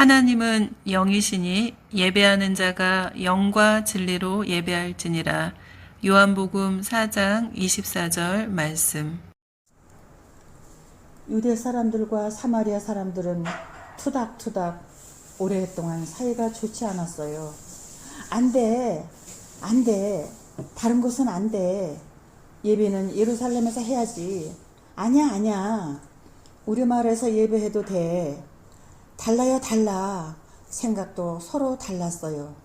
하나님은 영이시니 예배하는 자가 영과 진리로 예배할지니라. 요한복음 4장 24절 말씀. 유대 사람들과 사마리아 사람들은 투닥투닥 오랫동안 사이가 좋지 않았어요. 안 돼. 안 돼. 다른 곳은 안 돼. 예배는 예루살렘에서 해야지. 아니야, 아니야. 우리 마을에서 예배해도 돼. 달라요, 달라. 생각도 서로 달랐어요.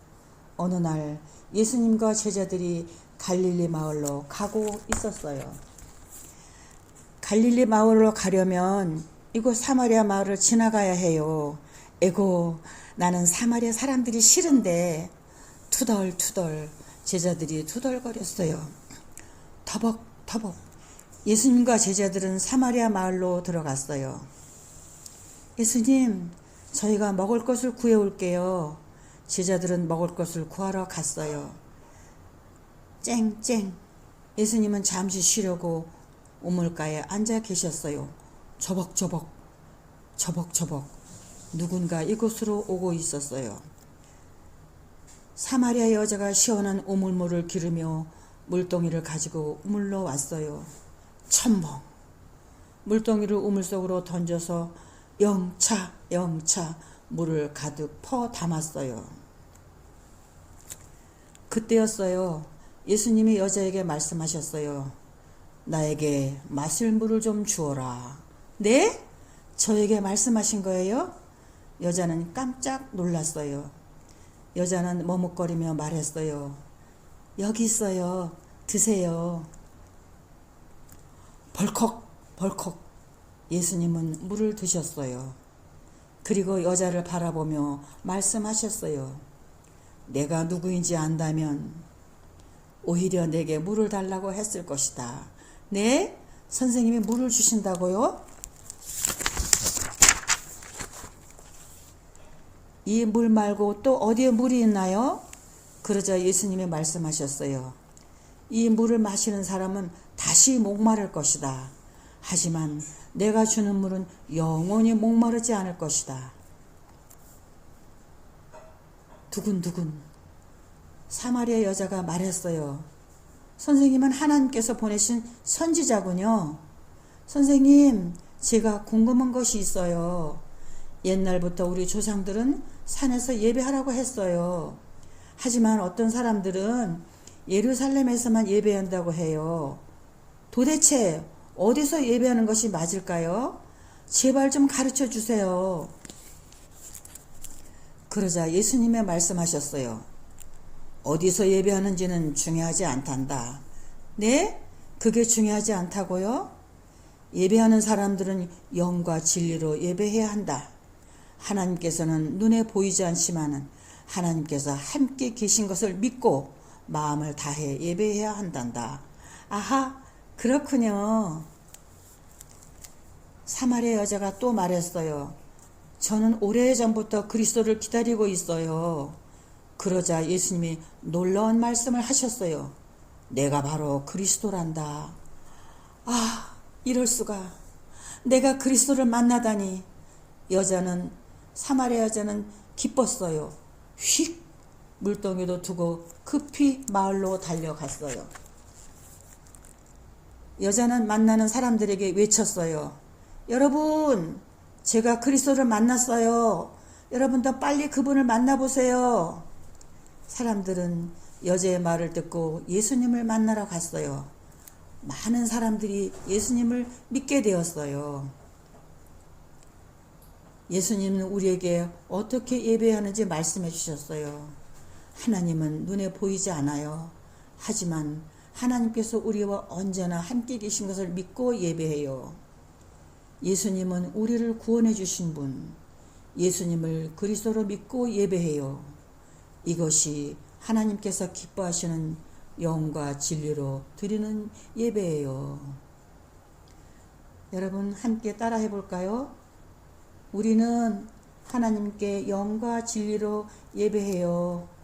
어느 날 예수님과 제자들이 갈릴리 마을로 가고 있었어요. 갈릴리 마을로 가려면 이곳 사마리아 마을을 지나가야 해요. 에고, 나는 사마리아 사람들이 싫은데 투덜투덜 제자들이 투덜거렸어요. 터벅터벅 예수님과 제자들은 사마리아 마을로 들어갔어요. 예수님, 저희가 먹을 것을 구해올게요. 제자들은 먹을 것을 구하러 갔어요. 쨍쨍. 예수님은 잠시 쉬려고 우물가에 앉아 계셨어요. 저벅저벅, 저벅저벅. 누군가 이곳으로 오고 있었어요. 사마리아 여자가 시원한 우물물을 기르며 물동이를 가지고 우물로 왔어요. 첨벙. 물동이를 우물 속으로 던져서 영차, 영차 물을 가득 퍼 담았어요. 그때였어요. 예수님이 여자에게 말씀하셨어요. 나에게 마실 물을 좀 주어라. 네? 저에게 말씀하신 거예요? 여자는 깜짝 놀랐어요. 여자는 머뭇거리며 말했어요. 여기 있어요. 드세요. 벌컥, 벌컥. 예수님은 물을 드셨어요. 그리고 여자를 바라보며 말씀하셨어요. 내가 누구인지 안다면 오히려 내게 물을 달라고 했을 것이다. 네? 선생님이 물을 주신다고요? 이 물 말고 또 어디에 물이 있나요? 그러자 예수님이 말씀하셨어요. 이 물을 마시는 사람은 다시 목마를 것이다. 하지만 내가 주는 물은 영원히 목마르지 않을 것이다. 두근두근 사마리아 여자가 말했어요. 선생님은 하나님께서 보내신 선지자군요. 선생님, 제가 궁금한 것이 있어요. 옛날부터 우리 조상들은 산에서 예배하라고 했어요. 하지만 어떤 사람들은 예루살렘에서만 예배한다고 해요. 도대체 어디서 예배하는 것이 맞을까요? 제발 좀 가르쳐 주세요. 그러자 예수님의 말씀하셨어요. 어디서 예배하는지는 중요하지 않단다. 네? 그게 중요하지 않다고요? 예배하는 사람들은 영과 진리로 예배해야 한다. 하나님께서는 눈에 보이지 않지만은 하나님께서 함께 계신 것을 믿고 마음을 다해 예배해야 한단다. 아하, 그렇군요. 사마리아 여자가 또 말했어요. 저는 오래전부터 그리스도를 기다리고 있어요. 그러자 예수님이 놀라운 말씀을 하셨어요. 내가 바로 그리스도란다. 아, 이럴 수가. 내가 그리스도를 만나다니. 여자는 사마리아 여자는 기뻤어요. 휙 물동이도 두고 급히 마을로 달려갔어요. 여자는 만나는 사람들에게 외쳤어요. 여러분, 제가 그리스도를 만났어요. 여러분도 빨리 그분을 만나보세요. 사람들은 여자의 말을 듣고 예수님을 만나러 갔어요. 많은 사람들이 예수님을 믿게 되었어요. 예수님은 우리에게 어떻게 예배하는지 말씀해 주셨어요. 하나님은 눈에 보이지 않아요. 하지만 하나님께서 우리와 언제나 함께 계신 것을 믿고 예배해요. 예수님은 우리를 구원해 주신 분, 예수님을 그리스도로 믿고 예배해요. 이것이 하나님께서 기뻐하시는 영과 진리로 드리는 예배예요. 여러분 함께 따라 해 볼까요? 우리는 하나님께 영과 진리로 예배해요.